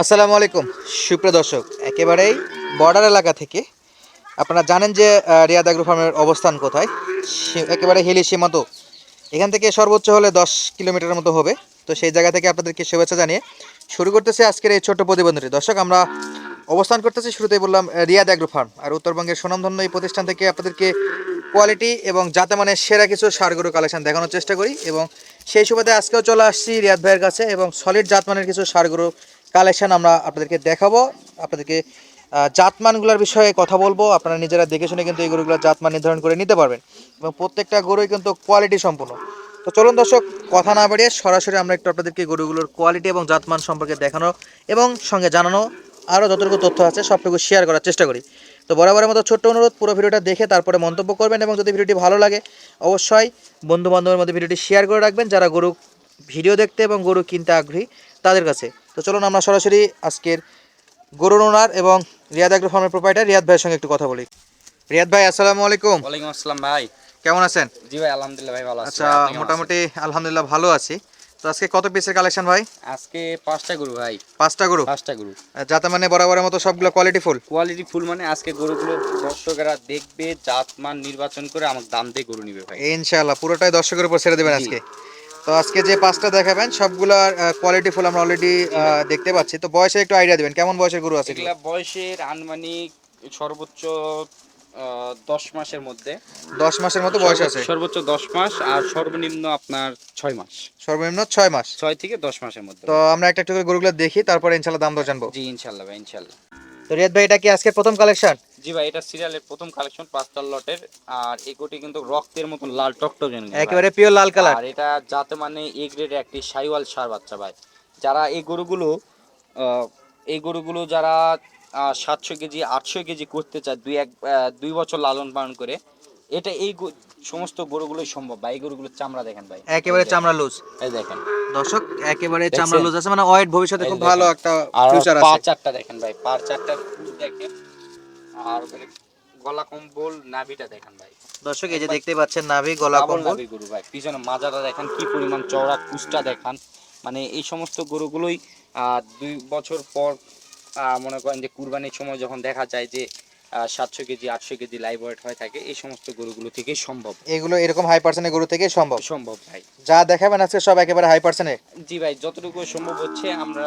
আসসালামু আলাইকুম। সুপ্রিয় দর্শক, একেবারেই বর্ডার এলাকা থেকে আপনারা জানেন যে রিয়াদ অ্যাগ্রো ফার্মের অবস্থান কোথায়? একেবারে হিলি সীমান্ত। এখান থেকে সর্বোচ্চ হলে দশ কিলোমিটারের মতো হবে। তো সেই জায়গা থেকে আপনাদেরকে শুভেচ্ছা জানিয়ে শুরু করতেছে আজকের এই ছোট্ট প্রতিবন্ধী দর্শক, আমরা অবস্থান করতেছি, শুরুতেই বললাম রিয়াদ অ্যাগ্রো ফার্ম। আর উত্তরবঙ্গের সুনামধন্য এই প্রতিষ্ঠান থেকে আপনাদেরকে কোয়ালিটি এবং যাতে মানে সেরা কিছু সারগরু কালেকশন দেখানোর চেষ্টা করি। এবং সেই সুবাদে আজকেও চলে আসছি রিয়াদ ভাইয়ের কাছে এবং সলিড জাতমানের কিছু সারগরু কালেকশন আমরা আপনাদেরকে দেখাবো। আপনাদেরকে জাতমানগুলোর বিষয়ে কথা বলব। আপনারা নিজেরা দেখে শুনে কিন্তু এই গরুগুলোর জাতমান নির্ধারণ করে নিতে পারবেন। এবং প্রত্যেকটা গরুই কিন্তু কোয়ালিটি সম্পূর্ণ। তো চলুন দর্শক, কথা না বাড়িয়ে সরাসরি আমরা একটু আপনাদেরকে গরুগুলোর কোয়ালিটি এবং জাতমান সম্পর্কে দেখানো এবং সঙ্গে জানানো, আরও যতটুকু তথ্য আছে সবটুকু শেয়ার করার চেষ্টা করি। তো বরাবরের মতো ছোট্ট অনুরোধ, পুরো ভিডিওটা দেখে তারপরে মন্তব্য করবেন এবং যদি ভিডিওটি ভালো লাগে, অবশ্যই বন্ধু বান্ধবের মধ্যে ভিডিওটি শেয়ার করে রাখবেন। যারা গরু ভিডিও দেখতে এবং গরু কিনতে আগ্রহী, তাদের কাছে। তো চলুন আমরা সরাসরি আজকের গরুর ওনার এবং রিয়াদ আগ্রো ফার্মের প্রোপাইটার রিয়াদ ভাইয়ের সঙ্গে একটু কথা বলি। রিয়াদ ভাই আসসালামু আলাইকুম। ওয়ালাইকুম আসসালাম ভাই। কেমন আছেন? জি ভাই আলহামদুলিল্লাহ ভাই ভালো আছি। আচ্ছা মোটামুটি আলহামদুলিল্লাহ ভালো আছি। তো আজকে কত পিসের কালেকশন ভাই? আজকে পাঁচটা গরু ভাই। পাঁচটা গরু? পাঁচটা গরু। যাতে মানে বরাবরের মতো সবগুলো কোয়ালিটি ফুল কোয়ালিটি ফুল মানে আজকে গরুগুলো দর্শকেরা দেখবে জাত মান নির্বাচন করে আমার দাম দিয়ে গরু নিবে ভাই। ইনশাআল্লাহ পুরোটাই দর্শকের উপর ছেড়ে দেবেন আজকে। তো আজকে যে পাঁচটা দেখাবেন সবগুলোর কোয়ালিটি ফুল আমরা অলরেডি দেখতে পাচ্ছি। তো বয়সে একটু আইডিয়া দিবেন কেমন বয়সের গরু আছে এগুলা? বয়সের আনুমানিক সর্বোচ্চ দশ মাসের মধ্যে। দশ মাসের মতো বয়স আছে? সর্বোচ্চ দশ মাস আর সর্বনিম্ন আপনার ছয় মাস। সর্বনিম্ন ছয় মাস? ছয় থেকে দশ মাসের মধ্যে। তো আমরা একটা একটা করে গরুগুলো দেখি তারপরে ইনশাল্লাহ দাম দর জানব। জি ইনশাল্লাহ ভাই ইনশাল্লাহ তো রিয়াদ ভাই এটা কি আজকের প্রথম কালেকশন জি ভাই এটা সিরিয়ালের প্রথম কালেকশন পাঁচটা লটের আর এগুটি কিন্তু রক্তের মতন লাল টকটক একেবারে পিওর লাল কালার আর এটা যাতে মানে এ গ্রেডের একটি সাইওয়াল সার বাচ্চা ভাই। যারা এই গরুগুলো এই গরুগুলো যারা সাতশো কেজি আটশো কেজি করতে চায় দুই এক দুই বছর লালন পালন করে এটা এই সমস্ত গরুগুলোই সম্ভব ভাই এই গরুগুলোর চামড়া দেখেন ভাই। একেবারে চামড়া লুজ এই দেখেন। দর্শক একেবারে চামড়া লুজ আছে মানে ওয়েট ভবিষ্যতে খুব ভালো একটা ফিউচার পা আছে। চারটা দেখেন ভাই পা চারটা দেখেন। আর ওখানে গলা কম্বল নাভিটা দেখেন ভাই। দর্শক এই যে দেখতে পাচ্ছেন নাভি গলা কম্বল। গরু ভাই পিছনে মাজাটা দেখেন কি পরিমাণ চওড়া কুচটা দেখান। মানে এই সমস্ত গরুগুলোই আহ, দুই বছর পর আহ, মনে করেন যে কুরবানির সময় যখন দেখা যায় যে সাতশো কেজি আটশো কেজি লাইভ ওয়েট হয়ে থাকে। এই সমস্ত গরুগুলো থেকেই সম্ভব। এগুলো এরকম হাই পার্সেন্টের গরু থেকে সম্ভব? সম্ভব ভাই। যা দেখাবেন আজকে সব একেবারে হাই পার্সেন্টের জি ভাই যতটুকু সম্ভব হচ্ছে আমরা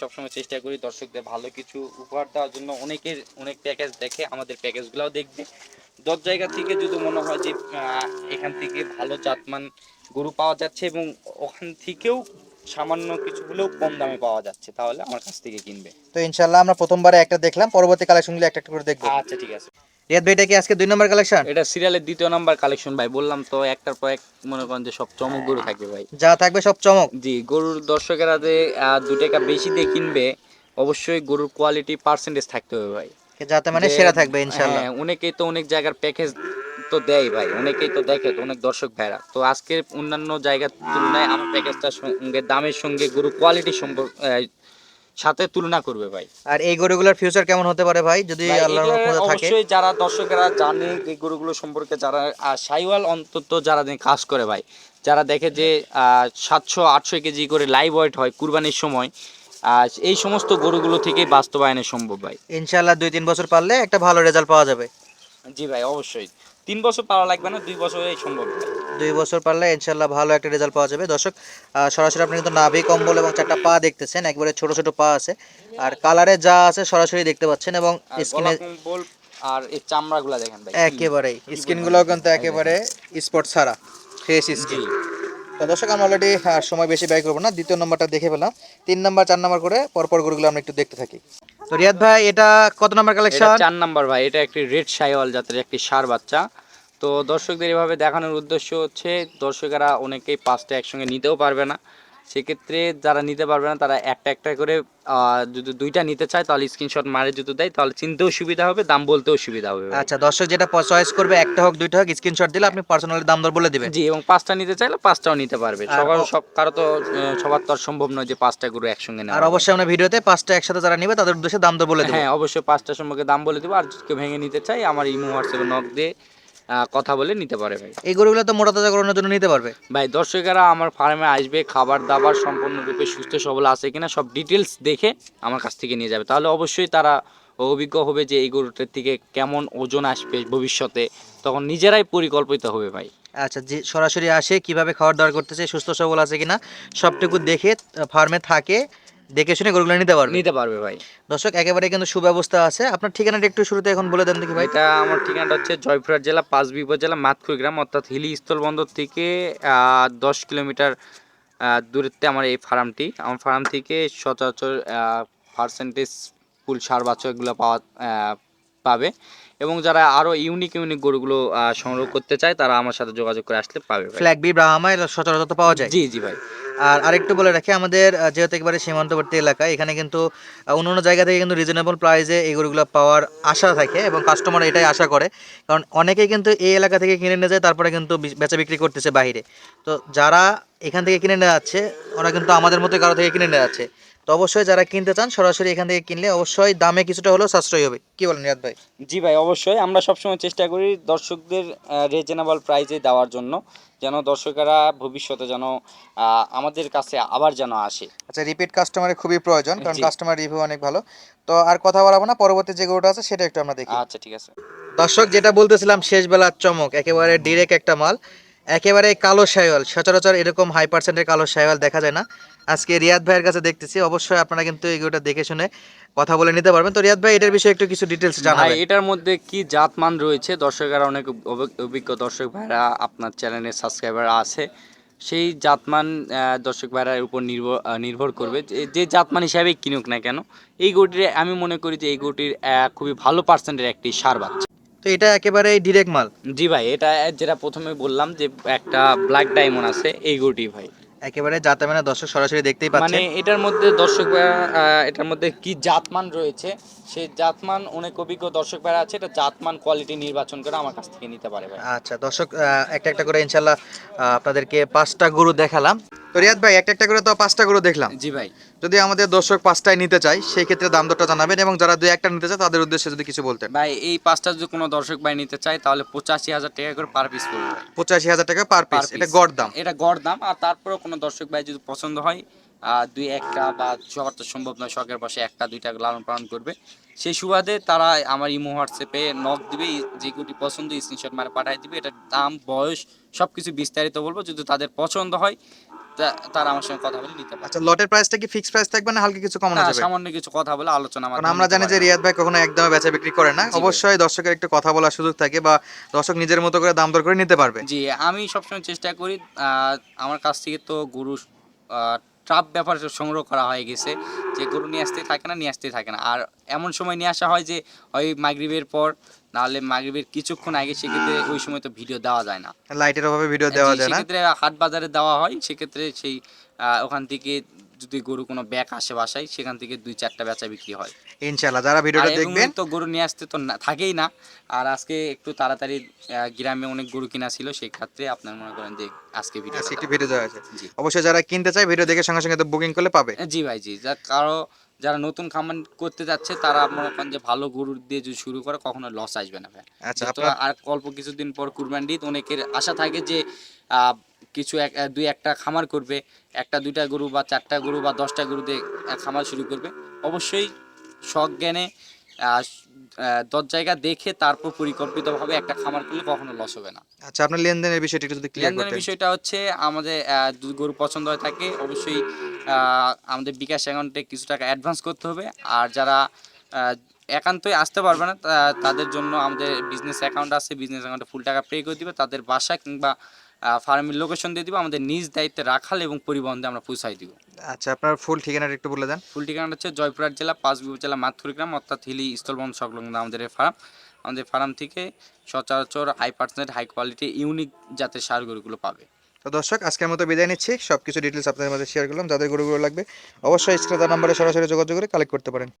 সবসময় চেষ্টা করি দর্শকদের ভালো কিছু উপহার দেওয়ার জন্য। অনেকের অনেক প্যাকেজ দেখে আমাদের প্যাকেজগুলোও দেখবে। দশ জায়গা থেকে যদি মনে হয় যে এখান থেকে ভালো জাতমান গরু পাওয়া যাচ্ছে এবং ওখান থেকেও সামান্য কিছু হলেও কম দামে পাওয়া যাচ্ছে তাহলে আমার কাছ থেকে কিনবে। তো ইনশাল্লাহ আমরা প্রথমবারে একটা দেখলাম পরবর্তী কালেকশনগুলো একটা একটা করে দেখব। আচ্ছা ঠিক আছে। রিয়াদ ভাই এটা কি আজকে দুই নম্বর কালেকশন? এটা সিরিয়ালের দ্বিতীয় নাম্বার কালেকশন ভাই বললাম তো একটার পর এক মনে করেন যে সব চমক গরু থাকবে ভাই। যা থাকবে সব চমক। জি গরুর দর্শকেরা যে আহ, দু টাকা বেশি দিয়ে কিনবে অবশ্যই গরুর কোয়ালিটি পার্সেন্টেজ থাকতে হবে ভাই। যাতে মানে সেরা থাকবে ইনশাল্লাহ হ্যাঁ, অনেকেই তো অনেক জায়গার প্যাকেজ তো দেয় ভাই অনেকেই তো দেখে অনেক দর্শক ভাইরা। তো আজকে অন্যান্য জায়গার তুলনায় আমার প্যাকেজটার সঙ্গে দামের সঙ্গে গরু কোয়ালিটি সম্পর্ক সাথে তুলনা করবে ভাই। আর এই গরুগুলোর ফিউচার কেমন হতে পারে ভাই? যদি আল্লাহর রহমতে থাকে। অবশ্যই যারা দর্শকেরা জানে এই গরুগুলো সম্পর্কে যারা আহ, সাইওয়াল অন্তত যারা দিয়ে কাজ করে ভাই যারা দেখে যে সাতশো আটশো কেজি করে লাইভ ওয়েট হয় কুরবানির সময় আর এই সমস্ত গরুগুলো থেকেই বাস্তবায়নে সম্ভব ভাই। ইনশাল্লাহ দুই তিন বছর পারলে একটা ভালো রেজাল্ট পাওয়া যাবে। জি ভাই অবশ্যই। তিন বছর পাওয়া লাগবে না দুই বছরেই সম্ভব দুই বছর পারলে ইনশাল্লাহ ভালো একটা রেজাল্ট পাওয়া যাবে। দর্শক সরাসরি আপনি কিন্তু নাভি কম্বল এবং চারটা পা দেখতেছেন একবারে ছোট ছোট পা আছে। আর কালারে যা আছে সরাসরি দেখতে পাচ্ছেন এবং স্কিনে আর এই চামড়াগুলা দেখেন ভাই। একেবারেই। স্কিনগুলোও কিন্তু একেবারে স্পট ছাড়া ফ্রেশ স্কিন তো দর্শক আমরা অলরেডি সময় বেশি ব্যয় করব না। দ্বিতীয় নম্বরটা দেখে পেলাম তিন নম্বর চার নম্বর করে পরপর গরুগুলো আমরা একটু দেখতে থাকি। তো রিয়াদ ভাই এটা কত নম্বর কালেকশন চার নাম্বার ভাই এটা একটি রেড সাইওয়াল জাতের একটি সার বাচ্চা। তো দর্শকদের এভাবে দেখানোর উদ্দেশ্য হচ্ছে দর্শকেরা অনেকেই পাঁচটা একসঙ্গে নিতেও পারবে না। সেক্ষেত্রে যারা নিতে পারবে না তারা একটা একটা করে যদি দুইটা নিতে চায় তাহলে স্ক্রিনশট মারে যদি দেয় তাহলে চিনতেও সুবিধা হবে দাম বলতেও সুবিধা হবে। আচ্ছা দর্শক যেটা চয়েস করবে একটা হোক দুইটা হোক স্ক্রিনশট দিলে আপনি পার্সোনালি দাম দর বলে দিবেন। জি এবং পাঁচটা নিতে চাইলে পাঁচটাও নিতে পারবে। সবার সব কারও তো সবার তো সম্ভব নয় যে পাঁচটা গরু একসঙ্গে নেওয়া। আর অবশ্যই আমরা ভিডিওতে পাঁচটা একসাথে যারা নিবে তাদের উদ্দেশ্যে দাম দর বলে দেবো। হ্যাঁ অবশ্যই পাঁচটা সম্পর্কে দাম বলে দেবো। আর কেউ ভেঙে নিতে চাই আমার ইমো হোয়াটসঅ্যাপে নক দিয়ে কথা বলে নিতে পারে ভাই। এই গরুগুলো তো মোটা তাজাকরণের জন্য নিতে পারবে? ভাই দর্শকেরা আমার ফার্মে আসবে খাবার দাবার সম্পূর্ণরূপে সুস্থ সবল আছে কিনা সব ডিটেলস দেখে আমার কাছ থেকে নিয়ে যাবে। তাহলে অবশ্যই তারা অভিজ্ঞ হবে যে এই গরুটার থেকে কেমন ওজন আসবে ভবিষ্যতে তখন নিজেরাই পরিকল্পিত হবে ভাই। আচ্ছা যে সরাসরি আসে কীভাবে খাবার দাবার করতেছে সুস্থ সবল আছে কিনা সবটুকু দেখে ফার্মে থাকে দেখে শুনে গরুগুলো নিতে পারবে? নিতে পারবে ভাই। দর্শক একেবারে কিন্তু সুব্যবস্থা আছে। আপনার ঠিকানাটা একটু শুরুতে এখন বলে দেন দেখি ভাই। এটা আমার ঠিকানাটা হচ্ছে জয়পুরহাট জেলা পাঁচ পাঁচবি উপজেলা মাতকুই গ্রাম অর্থাৎ হিলি স্থলবন্দর থেকে দশ কিলোমিটার দূরত্বে আমার এই ফার্মটি। আমার ফার্ম থেকে সচরাচর পার্সেন্টেজ ফুল সার বাচ্চা এগুলো পাওয়া পাবে। এবং যারা আরও ইউনিক ইউনিক গরুগুলো সংগ্রহ করতে চায় তারা আমার সাথে যোগাযোগ করে আসলে পাবে ফ্ল্যাগ বি ব্রাহ্মা এর সচরাচর পাওয়া যায়। জি জি ভাই। আর আরেকটু বলে রাখি, আমাদের যেহেতু একেবারে সীমান্তবর্তী এলাকা, এখানে কিন্তু অন্য অন্য জায়গা থেকে কিন্তু রিজনেবল প্রাইসে এই গরুগুলো পাওয়ার আশা থাকে এবং কাস্টমার এটাই আশা করে। কারণ অনেকেই কিন্তু এই এলাকা থেকে কিনে নিয়ে যায়, তারপরে কিন্তু বেচা বিক্রি করতেছে বাইরে তো যারা এখান থেকে কিনে নেওয়া যাচ্ছে ওরা কিন্তু আমাদের মতো কারও থেকে কিনে নেওয়া যাচ্ছে তো অবশ্যই যারা কিনতে চান সরাসরি এখান থেকে কিনলে অবশ্যই দামে কিছুটা হলেও সাশ্রয়ী হবে। কি বলেন রিয়াদ ভাই? জি ভাই অবশ্যই। আমরা সবসময় চেষ্টা করি দর্শকদের রিজনেবল প্রাইসে দেওয়ার জন্য যেন দর্শকেরা ভবিষ্যতে যেন আমাদের কাছে আবার যেন আসে। আচ্ছা রিপিট কাস্টমারের খুবই প্রয়োজন কারণ কাস্টমার রিভিউ অনেক ভালো। তো আর কথা বলাবো না পরবর্তী যে গরুটা আছে সেটা একটু আমরা দেখি। আচ্ছা ঠিক আছে। দর্শক যেটা বলতেছিলাম শেষ বেলার চমক একেবারে ডিরেক্ট একটা মাল। একেবারে কালো শাইওয়াল। সচরাচর এরকম হাই পার্সেন্টের কালো শাইওয়াল দেখা যায় না। আজকে রিয়াদ ভাইয়ের কাছে দেখতেছি, অবশ্যই আপনারা কিন্তু এগুলোটা দেখে শুনে কথা বলে নিতে পারবেন। তো রিয়াদ ভাই, এটার বিষয়ে একটু কিছু ডিটেলস জানাবেন। এটার মধ্যে কি জাতমান রয়েছে? দর্শকেরা অনেক অভিজ্ঞ দর্শক ভাইরা আপনার চ্যানেলের সাবস্ক্রাইবার আছে। সেই জাতমান দর্শক ভাইরার উপর নির্ভর নির্ভর করবে। যে- জাতমান হিসাবেই কিনুক না কেন, এই গরুটির, আমি মনে করি যে এই গরুটির খুবই ভালো পার্সেন্টের একটি সার বাচ্চা। তো এটা একেবারে ডিরেক্ট মাল? জি ভাই এটা যেটা প্রথমে বললাম যে একটা ব্ল্যাক ডায়মন্ড আছে এই গরুটি ভাই। একেবারে যাতে মানে দর্শক সরাসরি দেখতেই মানে এটার মধ্যে দর্শক এটার মধ্যে কি জাতমান রয়েছে? সেই জাতমান অনেক অভিজ্ঞ দর্শক ভাইরা আছে এটা জাতমান কোয়ালিটি নির্বাচন করে আমার কাছ থেকে নিতে পারে ভাই। আচ্ছা দর্শক একটা একটা করে ইনশাল্লাহ আপনাদেরকে পাঁচটা গরু দেখালাম। তো রিয়াদ ভাই একটা একটা করে তো পাঁচটা গরু দেখলাম। জি ভাই। যদি আমাদের দর্শক পাঁচটায় নিতে চায় সেই ক্ষেত্রে দাম দরটা জানাবেন এবং যারা দুই একটা নিতে চায় তাদের উদ্দেশ্যে যদি কিছু বলতেন। ভাই এই পাঁচটা যদি কোনো দর্শক ভাই নিতে চায় তাহলে পঁচাশি হাজার টাকা করে পার পিস পড়বে। পঁচাশি হাজার টাকা পার পিস এটা গড় দাম। এটা গড় দাম আর তারপরেও কোনো দর্শক ভাই যদি পছন্দ হয় আহ, দুই একটা বা সবার তো সম্ভব নয় শখের বসে একটা দুইটা লালন পালন করবে। সেই সুবাদে তারা আমার ইমো হোয়াটসঅ্যাপে নক দিবে যে গুটি পছন্দ স্ক্রিনশট মারে পাঠিয়ে দিবে। এটার দাম বয়স সব কিছু বিস্তারিত বলব। যদি তাদের পছন্দ হয় তারা আমার সঙ্গে কথা বলে নিতে পারে। আচ্ছা লটের প্রাইসটা কি ফিক্স প্রাইস থাকবে না হালকা কিছু কমানো যাবে? সামান্য কিছু কথা বলে আলোচনা কারণ আমরা জানি যে রিয়াদ ভাই কখনো একদমই বেচা বিক্রি করে না। অবশ্যই দর্শকের একটু কথা বলার সুযোগ থাকে বা দর্শক নিজের মতো করে দাম দর করে নিতে পারবে। জি আমি সবসময় চেষ্টা করি আহ, আমার কাছ থেকে তো গরু ট্রাপ ব্যাপার সংগ্রহ করা হয়ে গেছে যে গরু নিয়ে আসতেই থাকে না নিয়ে আসতেই থাকে না। আর এমন সময় নিয়ে আসা হয় যে ওই মাগরিবের পর নাহলে মাগরিবের কিছুক্ষণ আগে সেক্ষেত্রে ওই সময় তো ভিডিও দেওয়া যায় না। লাইটের অভাবে ভিডিও দেওয়া যায় না? সেক্ষেত্রে হাট বাজারে দেওয়া হয় সেক্ষেত্রে সেই ওখান থেকে যদি গরু কোনো ব্যাগ আসে বাসায় সেখান থেকে দুই চারটা বেচা বিক্রি হয়। ইনশাআল্লাহ যারা ভিডিওটা দেখবেন তো গরু নিয়ে আসতে তো না- থাকেই না। আর আজকে একটু তাড়াতাড়ি গ্রামে অনেক গরু কিনা ছিল সেই ক্ষেত্রে আপনার মনে করেন যে আজকে ভিডিও একটি ভিডিও দেওয়া আছে অবশ্যই যারা কিনতে চায় ভিডিও দেখে সঙ্গে সঙ্গে তো বুকিং করলে পাবে। জি ভাই জি। যা কারও যারা নতুন খামার করতে যাচ্ছে তারা মনে করেন যে ভালো গরুর দিয়ে যদি শুরু করে কখনো লস আসবে না ভাই। আচ্ছা আর অল্প কিছুদিন পর কুরবান অনেকের আশা থাকে যে আহ, কিছু এক দুই একটা খামার করবে একটা দুইটা গরু বা চারটা গরু বা দশটা গরু দিয়ে খামার শুরু করবে। অবশ্যই শখ জ্ঞানে দশ জায়গা দেখে তারপর পরিকল্পিতভাবে একটা খামার করলে কখনো লস হবে না। আচ্ছা আপনার লেনদেনের বিষয়টা একটু যদি ক্লিয়ার লেনদেনের বিষয়টা হচ্ছে আমাদের গরু পছন্দ হয়ে থাকে অবশ্যই আমাদের বিকাশ অ্যাকাউন্টে কিছু টাকা অ্যাডভান্স করতে হবে। আর যারা একান্তই আসতে পারবে না তাদের জন্য আমাদের বিজনেস অ্যাকাউন্ট আছে বিজনেস অ্যাকাউন্টে ফুল টাকা পে করে দিবে। তাদের বাসা কিংবা ফার্মের লোকেশন দিয়ে দিব আমাদের নিজ দায়িত্বে রাখাল এবং পরিবহন দিয়ে আমরা পৌঁছাই দিব। আচ্ছা আপনার ফুল ঠিকানাটা একটু বলে দেন। ফুল ঠিকানাটা হচ্ছে জয়পুরহাট জেলা পাঁচবিবু জেলা মাথুর গ্রাম অর্থাৎ হিলি স্থলবন্ধ সংলগ্ন আমাদের ফার্ম। আমাদের ফার্ম থেকে সচরাচর high percent high quality unique জাতের সার গরুগুলো পাবে। তো দর্শক আজকের মতো বিদায় নিচ্ছি। সব কিছু ডিটেলস আপনাদের মধ্যে শেয়ার করলাম। যাদের গরুগুলো লাগবে অবশ্যই স্ক্রিনে নাম্বারে সরাসরি যোগাযোগ করে কালেক্ট করতে পারেন।